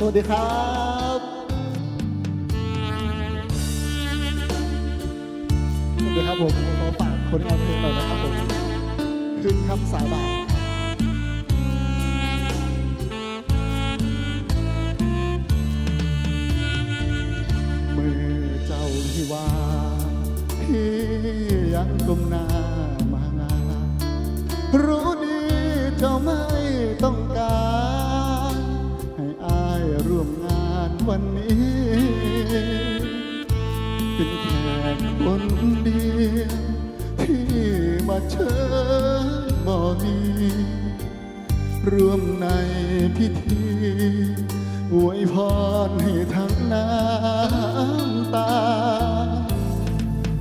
สวัสดีครับสวัสดีครับผมขอฝากผลงานเพลงหน่อยนะครับผมคืนคำสาบานมือเจ้าที่ว่าพี่ยังก้มหน้ามางานรู้ วันนี้ เป็นแขกคนเดียวที่มาเชิญบ่มีร่วมในพิธีอวยพรให้ทั้งน้ำตา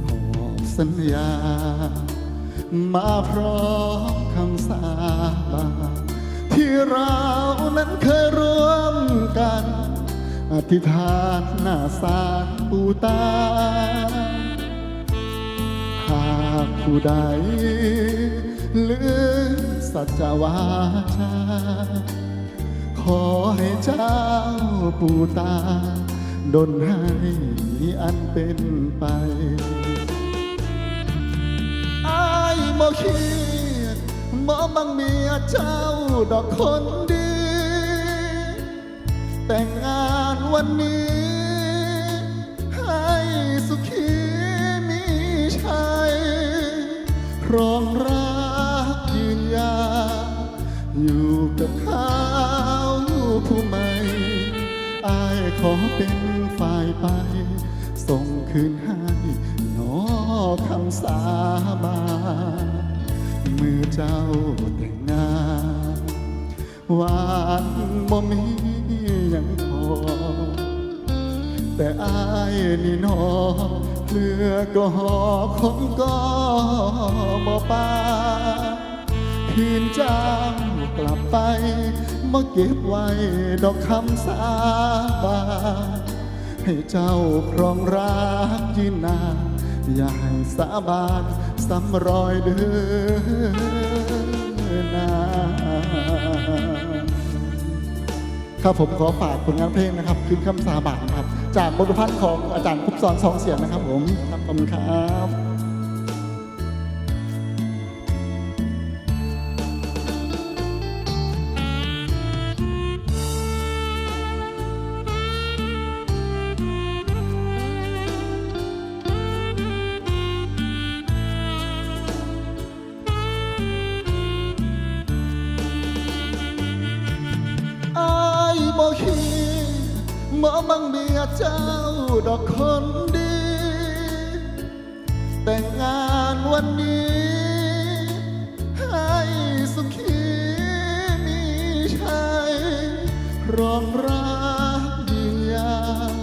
หอบสัญญา มาพร้อมคำสาบานที่เรานั้นเคย ธิษฐานหน้าศาลปูตา หากผู้ใดลืมสัจวาจาขอให้เจ้าปูตาดลให้อันเป็นไปอายบ่เครียดบ่บังเมียเจ้าดอกคนดี แต่งงาน วันนี้ ให้สุขีมีชัยครองรักยืนยา อยู่กับเขาผู้ใหม่อายขอเป็นฝ่ายไป ส่งคืนให้นอคำสาบานมือเจ้าแต่งงานหวานบ่มีหยังพอ แต่อายนี่นอเพื่อก็หอคนก็บ่ปาคืนจ้ากลับไปมาเก็บไว้ดอกคำสาบานให้เจ้าครองรักยืนนานอย่าให้สาบานซ้ำรอยเดินนาครับผมขอฝากผลงานเพลงนะครับ คืนคำสาบานครับ จากบทพันธ์ของอาจารย์คุปสอนสองเสียงนะครับผมครับขอบคุณครับ บ่บังเบียเจ้าดอกคนดี แต่งงานวันนี้ ให้สุขีมีชัยรองรักยืนยาว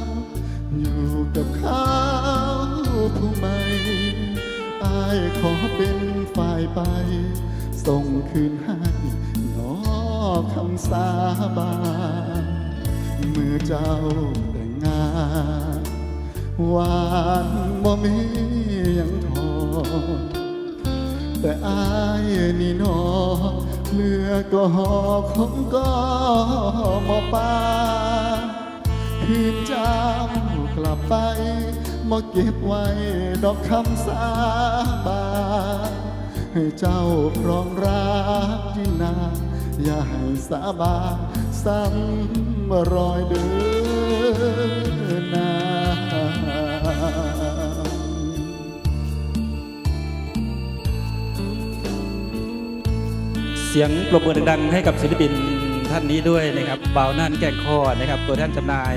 อยู่กับเขาผู้ใหม่อายขอเป็นฝ่ายไป ส่งคืนให้นอคำสาบาน มื่อเจ้าแต่งงานหวานบ่มียังทอนแต่อายนี่นอเลือก็หอของก็บ่ปานคืนเจ้ากลับไปมาเก็บไว้ดอกคำสาบานให้เจ้าครองรักที่นา อย่าให้สาบานซ้ำ รอยเดินนานเสียงปรบมือดังๆให้กับศิลปินท่านนี้ด้วยนะครับบ่าวน่านแก่งคอนะครับ ตัวแท่านจำหน่าย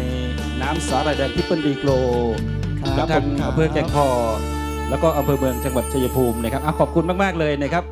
น้ำสาหร่ายแดงทิพเปิลดีโกลครับกับทางผมครับอำเภอแก่งคอแล้วก็อำเภอเมืองจังหวัดชัยภูมินะครับอะขอบคุณมาก ๆ เลยนะครับ